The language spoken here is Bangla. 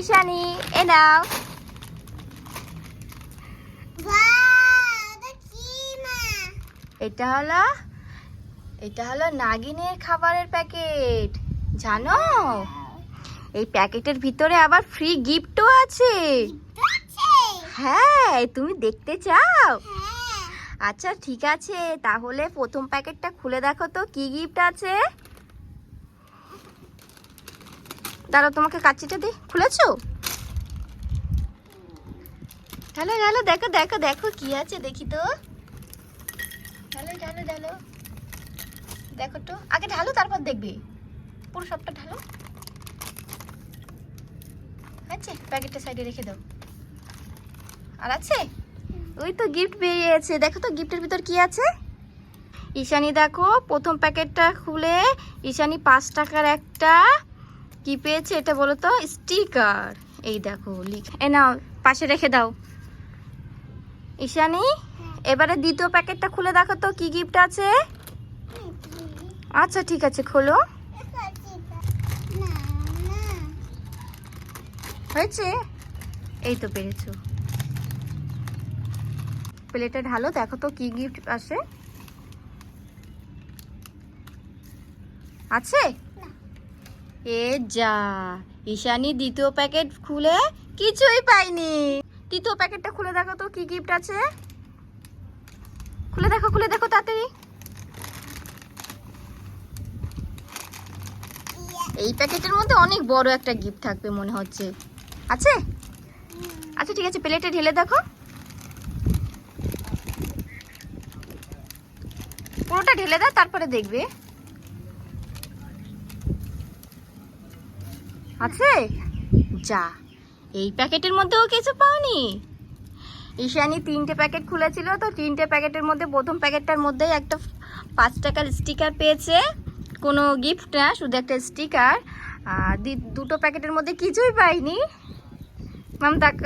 ঈশানি এ নাও এটা হলো এটা হলো নাগিনের খাবারের প্যাকেট। জানো? এই প্যাকেটের ভিতরে আবার ফ্রি গিফটও আছে। হ্যাঁ তুমি দেখতে চাও? আচ্ছা ঠিক আছে তাহলে প্রথম প্যাকেটটা খুলে দেখো তো কি গিফট আছে? দাঁড়াও, তোমাকে কাচিটা দি খুলেছো? হ্যালো হ্যালো, দেখো দেখো দেখো, কি আছে দেখি তো। ঢালো ঢালো ঢালো দেখো তো, আগে ঢালো, তারপর দেখবে। পুরো সবটা ঢালো। আছে, প্যাকেটটা সাইডে রেখে দাও। আর আছে? ওই তো গিফট বেরিয়েছে। দেখো তো গিফটের ভিতর কি আছে? ঈশানি, দেখো, প্রথম প্যাকেটটা খুলে ঈশানি পাঁচ টাকার একটা কি পেয়েছে এটা বলো তো? স্টিকার। এই দেখো, লিখ এ নাও, পাশে রেখে দাও। ঈশানি, এবারে দ্বিতীয় প্যাকেটটা খুলে দেখো তো, কি গিফট আছে? আচ্ছা ঠিক আছে, খোলো। হয়েছে? এই তো পেরেছ। প্লেটে ঢালো, দেখো তো, কি গিফট আসে। আছে? এ যা, ঈশানি দ্বিতীয় প্যাকেট খুলে কিছুই পাইনি তৃতীয় প্যাকেটটা খুলে দেখো তো, কি গিফট আছে? খুলে দেখো খুলে দেখো তাড়াতাড়ি। এই প্যাকেটের মধ্যে অনেক বড় একটা গিফট থাকবে মনে হচ্ছে। আছে? আচ্ছা ঠিক আছে, প্লেটে ঢেলে দেখো। পুরোটা ঢেলে দাও, তারপরে দেখবে। আছে? যা, এই প্যাকেটের মধ্যেও কিছু পাওনি। ঈশানি তিনটে প্যাকেট খুলেছিল, তো তিনটে প্যাকেটের মধ্যে, প্রথম প্যাকেটটার মধ্যে একটা পাঁচ টাকার স্টিকার পেয়েছে। কোনো গিফট না, শুধু একটা স্টিকার। আর দুটো প্যাকেটের মধ্যে কিছুই পাইনি। মাম তাকে